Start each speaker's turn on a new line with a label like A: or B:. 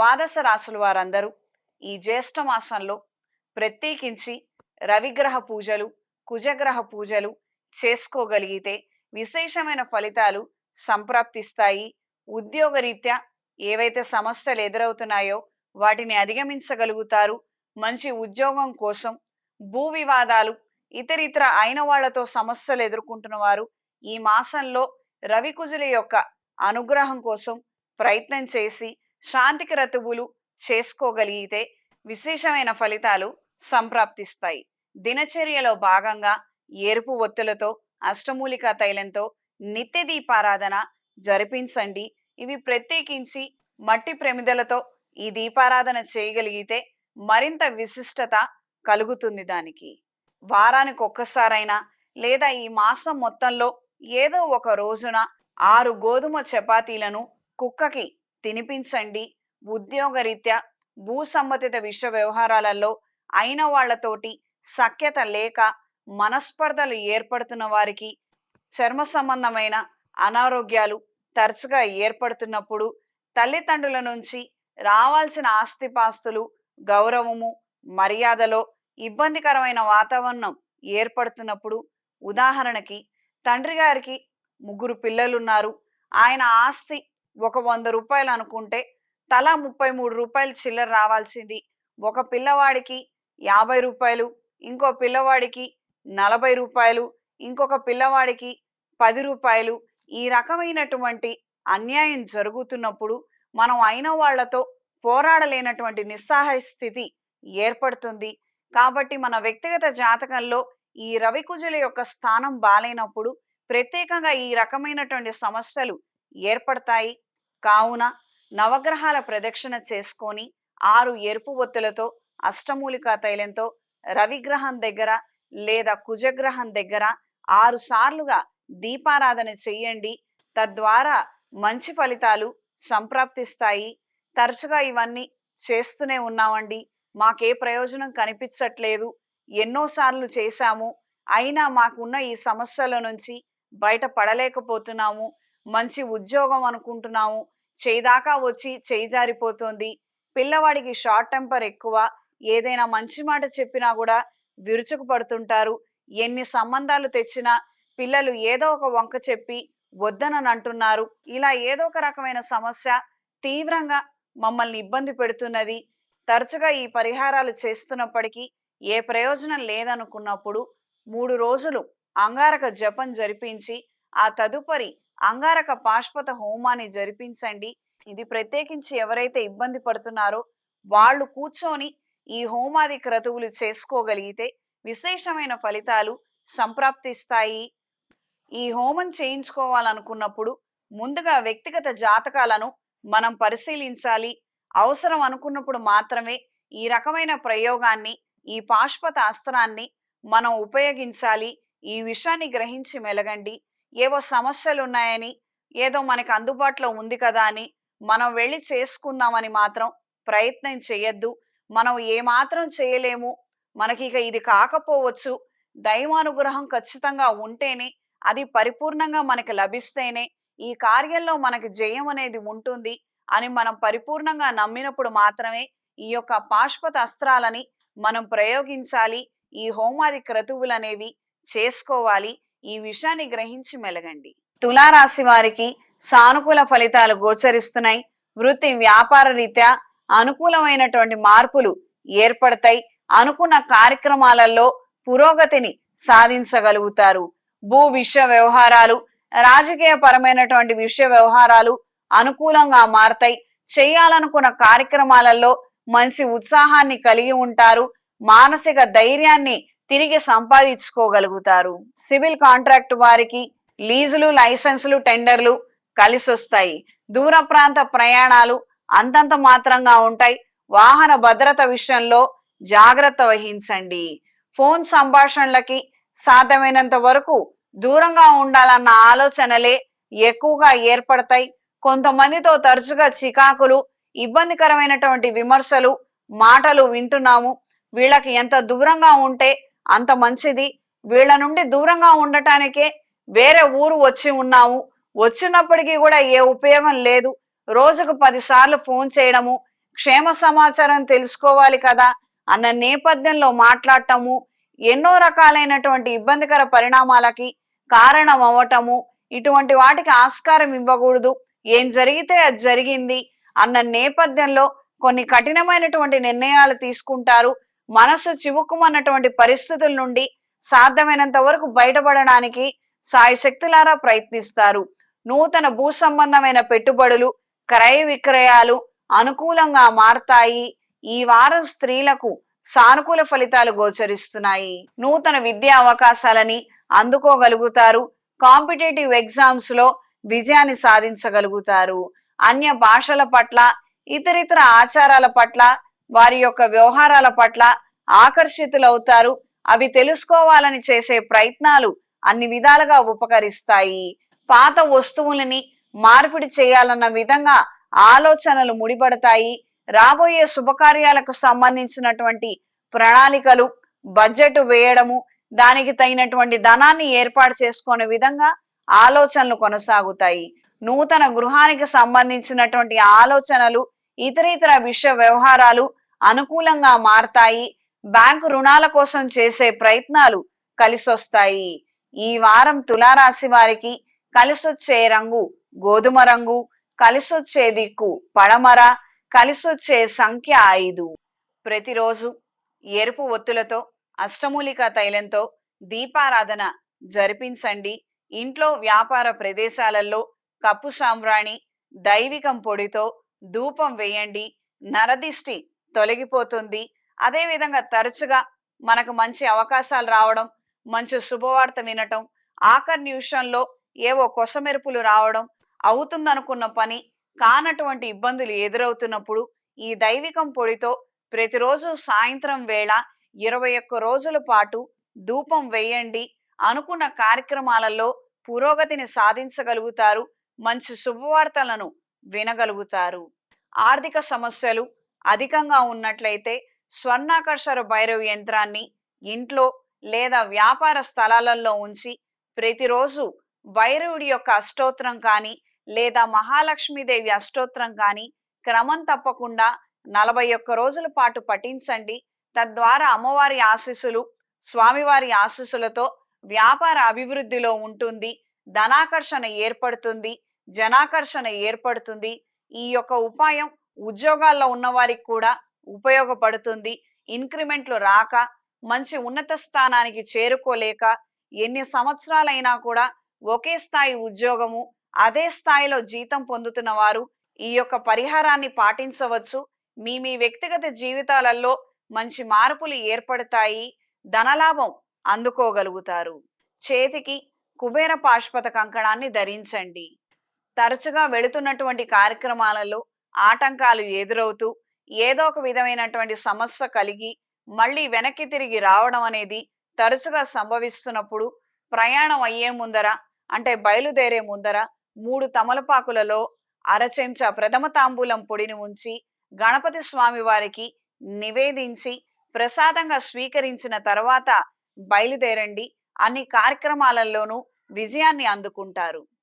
A: ద్వాదశ రాసుల వారందరూ ఈ జ్యేష్ఠ మాసంలో ప్రత్యేకించి రవిగ్రహ పూజలు కుజగ్రహ పూజలు చేసుకోగలిగితే విశేషమైన ఫలితాలు సంప్రాప్తిస్తాయి. ఉద్యోగరీత్యా ఏవైతే సమస్యలు ఎదురవుతున్నాయో వాటిని అధిగమించగలుగుతారు. మంచి ఉద్యోగం కోసం భూ వివాదాలు ఇతరితర అయిన వాళ్ళతో సమస్యలు ఎదుర్కొంటున్న వారు ఈ మాసంలో రవికుజుల యొక్క అనుగ్రహం కోసం ప్రయత్నం చేసి శాంతికి రతువులు చేసుకోగలిగితే విశేషమైన ఫలితాలు సంప్రాప్తిస్తాయి. దినచర్యలో భాగంగా ఎరుపు ఒత్తులతో అష్టమూలిక తైలంతో నిత్య దీపారాధన జరిపించండి. ఇవి ప్రత్యేకించి మట్టి ప్రమిదలతో ఈ దీపారాధన చేయగలిగితే మరింత విశిష్టత కలుగుతుంది దానికి. వారానికి ఒక్కసారైనా లేదా ఈ మాసం మొత్తంలో ఏదో ఒక రోజున ఆరు గోధుమ చపాతీలను కుక్కకి తినిపించండి. ఉద్యోగరీత్యా భూ సంబంధిత విషయ వ్యవహారాలలో అయిన వాళ్ళతోటి సఖ్యత లేక మనస్పర్ధలు ఏర్పడుతున్న వారికి చర్మ సంబంధమైన అనారోగ్యాలు తరచుగా ఏర్పడుతున్నప్పుడు తల్లిదండ్రుల నుంచి రావాల్సిన ఆస్తిపాస్తులు గౌరవము మర్యాదలో ఇబ్బందికరమైన వాతావరణం ఏర్పడుతున్నప్పుడు ఉదాహరణకి తండ్రి గారికి ముగ్గురు పిల్లలున్నారు. ఆయన ఆస్తి ఒక వంద రూపాయలు అనుకుంటే తలా ముప్పై మూడు రూపాయలు చిల్లర రావాల్సింది. ఒక పిల్లవాడికి యాభై రూపాయలు ఇంకో పిల్లవాడికి నలభై రూపాయలు ఇంకొక పిల్లవాడికి పది రూపాయలు ఈ రకమైనటువంటి అన్యాయం జరుగుతున్నప్పుడు మనం అయిన వాళ్ళతో పోరాడలేనటువంటి నిస్సహాయ స్థితి ఏర్పడుతుంది. కాబట్టి మన వ్యక్తిగత జాతకంలో ఈ రవికుజుల యొక్క స్థానం బాలైనప్పుడు ప్రత్యేకంగా ఈ రకమైనటువంటి సమస్యలు ఏర్పడతాయి. కావున నవగ్రహాల ప్రదక్షిణ చేసుకొని ఆరు ఎరుపు ఒత్తులతో అష్టమూలికా తైలంతో రవిగ్రహం దగ్గర లేదా కుజగ్రహం దగ్గర ఆరు సార్లుగా దీపారాధన చెయ్యండి తద్వారా మంచి ఫలితాలు సంప్రాప్తిస్తాయి. తరచుగా ఇవన్నీ చేస్తూనే ఉన్నామండి. మాకే ప్రయోజనం కనిపించట్లేదు. ఎన్నోసార్లు చేశాము. అయినా మాకున్న ఈ సమస్యల నుంచి బయట పడలేకపోతున్నాము మంచి ఉద్యోగం అనుకుంటున్నాము చేయిదాకా వచ్చి చేయి జారిపోతుంది పిల్లవాడికి షార్ట్ టెంపర్ ఎక్కువ ఏదైనా మంచి మాట చెప్పినా కూడా విరుచుకు పడుతుంటారు ఎన్ని సంబంధాలు తెచ్చినా పిల్లలు ఏదో ఒక వంక చెప్పి వద్దనని అంటున్నారు. ఇలా ఏదో ఒక రకమైన సమస్య తీవ్రంగా మమ్మల్ని ఇబ్బంది పెడుతున్నది. తరచుగా ఈ పరిహారాలు చేస్తున్నప్పటికీ ఏ ప్రయోజనం లేదనుకున్నప్పుడు మూడు రోజులు అంగారక జపం జరిపించి ఆ తదుపరి అంగారక పాష్పత హోమాన్ని జరిపించండి. ఇది ప్రత్యేకించి ఎవరైతే ఇబ్బంది పడుతున్నారో వాళ్ళు కూర్చొని ఈ హోమాది క్రతువులు చేసుకోగలిగితే విశేషమైన ఫలితాలు సంప్రాప్తిస్తాయి. ఈ హోమం చేయించుకోవాలనుకున్నప్పుడు ముందుగా వ్యక్తిగత జాతకాలను మనం పరిశీలించాలి. అవసరం అనుకున్నప్పుడు మాత్రమే ఈ రకమైన ప్రయోగాన్ని ఈ పాష్పత అస్త్రాన్ని మనం ఉపయోగించాలి. ఈ విషయాన్ని గ్రహించి మెలగండి. ఏవో సమస్యలు ఉన్నాయని ఏదో మనకి అందుబాటులో ఉంది కదా అని మనం వెళ్ళి చేసుకుందామని మాత్రం ప్రయత్నం చేయొద్దు మనం ఏమాత్రం చేయలేము. మనకి ఇక ఇది కాకపోవచ్చు. దైవానుగ్రహం ఖచ్చితంగా ఉంటేనే అది పరిపూర్ణంగా మనకి లభిస్తేనే ఈ కార్యంలో మనకి జయం అనేది ఉంటుంది అని మనం పరిపూర్ణంగా నమ్మినప్పుడు మాత్రమే ఈ యొక్క పాశ్వత అస్త్రాలని మనం ప్రయోగించాలి. ఈ హోమాది క్రతువులు అనేవి చేసుకోవాలి. ఈ విషయాన్ని గ్రహించి మెలగండి. తులారాశి వారికి సానుకూల ఫలితాలు గోచరిస్తున్నాయి. వృత్తి వ్యాపార రీత్యా అనుకూలమైనటువంటి మార్పులు ఏర్పడతాయి. అనుకున్న కార్యక్రమాలలో పురోగతిని సాధించగలుగుతారు. భూ విషయ వ్యవహారాలు రాజకీయ పరమైనటువంటి విషయ వ్యవహారాలు అనుకూలంగా మారతాయి. చేయాలనుకున్న కార్యక్రమాలలో మంచి ఉత్సాహాన్ని కలిగి ఉంటారు. మానసిక ధైర్యాన్ని తిరిగి సంపాదించుకోగలుగుతారు. సివిల్ కాంట్రాక్ట్ వారికి లీజులు లైసెన్సులు టెండర్లు కలిసి వస్తాయి దూర ప్రాంత ప్రయాణాలు అంతంత మాత్రంగా ఉంటాయి. వాహన భద్రత విషయంలో జాగ్రత్త వహించండి. ఫోన్ సంభాషణలకి సాధ్యమైనంత వరకు దూరంగా ఉండాలన్న ఆలోచనలే ఎక్కువగా ఏర్పడతాయి. కొంతమందితో తరచుగా చికాకులు ఇబ్బందికరమైనటువంటి విమర్శలు మాటలు వింటున్నాము. వీళ్ళకి ఎంత దూరంగా ఉంటే అంత మంచిది. వీళ్ళ నుండి దూరంగా ఉండటానికే వేరే ఊరు వచ్చి ఉన్నాము. వచ్చినప్పటికీ కూడా ఏ ఉపయోగం లేదు. రోజుకు పదిసార్లు ఫోన్ చేయడము క్షేమ సమాచారం తెలుసుకోవాలి కదా అన్న నేపథ్యంలో మాట్లాడటము ఎన్నో రకాలైనటువంటి ఇబ్బందికర పరిణామాలకి కారణం అవ్వటము ఇటువంటి వాటికి ఆస్కారం ఇవ్వకూడదు. ఏం జరిగితే అది జరిగింది అన్న నేపథ్యంలో కొన్ని కఠినమైనటువంటి నిర్ణయాలు తీసుకుంటారు. మనసు చివుకుమన్నటువంటి పరిస్థితుల నుండి సాధ్యమైనంత వరకు బయటపడడానికి సాయి శక్తులారా ప్రయత్నిస్తారు. నూతన భూ సంబంధమైన పెట్టుబడులు క్రయ విక్రయాలు అనుకూలంగా మారతాయి. ఈ వారం స్త్రీలకు సానుకూల ఫలితాలు గోచరిస్తున్నాయి. నూతన విద్యా అవకాశాలని అందుకోగలుగుతారు. కాంపిటేటివ్ ఎగ్జామ్స్లో విజయాన్ని సాధించగలుగుతారు. అన్య భాషల పట్ల ఇతరితర ఆచారాల పట్ల వారి యొక్క వ్యవహారాల పట్ల ఆకర్షితులవుతారు. అవి తెలుసుకోవాలని చేసే ప్రయత్నాలు అన్ని విధాలుగా ఉపకరిస్తాయి. పాత వస్తువులని మార్పిడి చేయాలన్న విధంగా ఆలోచనలు ముడిపడతాయి. రాబోయే శుభకార్యాలకు సంబంధించినటువంటి ప్రణాళికలు బడ్జెట్ వేయడము దానికి తగినటువంటి ధనాన్ని ఏర్పాటు చేసుకునే విధంగా ఆలోచనలు కొనసాగుతాయి. నూతన గృహానికి సంబంధించినటువంటి ఆలోచనలు ఇతర ఇతర విషయ వ్యవహారాలు అనుకూలంగా మారతాయి. బ్యాంకు రుణాల కోసం చేసే ప్రయత్నాలు కలిసొస్తాయి. ఈ వారం తులారాశి వారికి కలిసొచ్చే రంగు గోధుమ రంగు కలిసొచ్చే దిక్కు పడమర కలిసొచ్చే సంఖ్య ఐదు. ప్రతిరోజు ఎరుపు ఒత్తులతో అష్టమూలిక తైలంతో దీపారాధన జరిపించండి. ఇంట్లో వ్యాపార ప్రదేశాలలో కప్పు సాంబ్రాణి దైవికం పొడితో ధూపం వేయండి. నరదిష్టి తొలగిపోతుంది. అదేవిధంగా తరచుగా మనకు మంచి అవకాశాలు రావడం మంచి శుభవార్త వినటం ఆఖరి నిమిషంలో ఏవో కొసమెరుపులు రావడం అవుతుందనుకున్న పని కానటువంటి ఇబ్బందులు ఎదురవుతున్నప్పుడు ఈ దైవికం పొడితో ప్రతిరోజు సాయంత్రం వేళ ఇరవై ఒక్క రోజుల పాటు ధూపం వేయండి. అనుకున్న కార్యక్రమాలలో పురోగతిని సాధించగలుగుతారు. మంచి శుభవార్తలను వినగలుగుతారు. ఆర్థిక సమస్యలు అధికంగా ఉన్నట్లయితే స్వర్ణాకర్షర భైరవ్ యంత్రాన్ని ఇంట్లో లేదా వ్యాపార స్థలాలలో ఉంచి ప్రతిరోజు భైరవుడి యొక్క అష్టోత్రం కానీ లేదా మహాలక్ష్మీదేవి అష్టోత్రం కానీ క్రమం తప్పకుండా నలభై ఒక్క రోజుల పాటు పఠించండి. తద్వారా అమ్మవారి ఆశీస్సులు స్వామివారి ఆశీస్సులతో వ్యాపార అభివృద్ధిలో ఉంటుంది. ధనాకర్షణ ఏర్పడుతుంది జనాకర్షణ ఏర్పడుతుంది. ఈ యొక్క ఉపాయం ఉద్యోగాల్లో ఉన్నవారికి కూడా ఉపయోగపడుతుంది. ఇంక్రిమెంట్లు రాక మంచి ఉన్నత స్థానానికి చేరుకోలేక ఎన్ని సంవత్సరాలైనా కూడా ఒకే స్థాయి ఉద్యోగము అదే స్థాయిలో జీతం పొందుతున్న వారు ఈ యొక్క పరిహారాన్ని పాటించవచ్చు. మీ మీ వ్యక్తిగత జీవితాలలో మంచి మార్పులు ఏర్పడతాయి ధనలాభం అందుకోగలుగుతారు. చేతికి కుబేర పాష్పత కంకణాన్ని ధరించండి. తరచుగా వెళుతున్నటువంటి కార్యక్రమాలలో ఆటంకాలు ఎదురవుతూ ఏదో ఒక విధమైనటువంటి సమస్య కలిగి మళ్ళీ వెనక్కి తిరిగి రావడం అనేది తరచుగా సంభవిస్తున్నప్పుడు ప్రయాణం అయ్యే ముందర అంటే బయలుదేరే ముందర మూడు తమలపాకులలో అరచెంచా ప్రథమ తాంబూలం పొడిని ఉంచి గణపతి స్వామి వారికి నివేదించి ప్రసాదంగా స్వీకరించిన తర్వాత బయలుదేరండి అన్ని కార్యక్రమాలలోనూ విజయాన్ని అందుకుంటారు.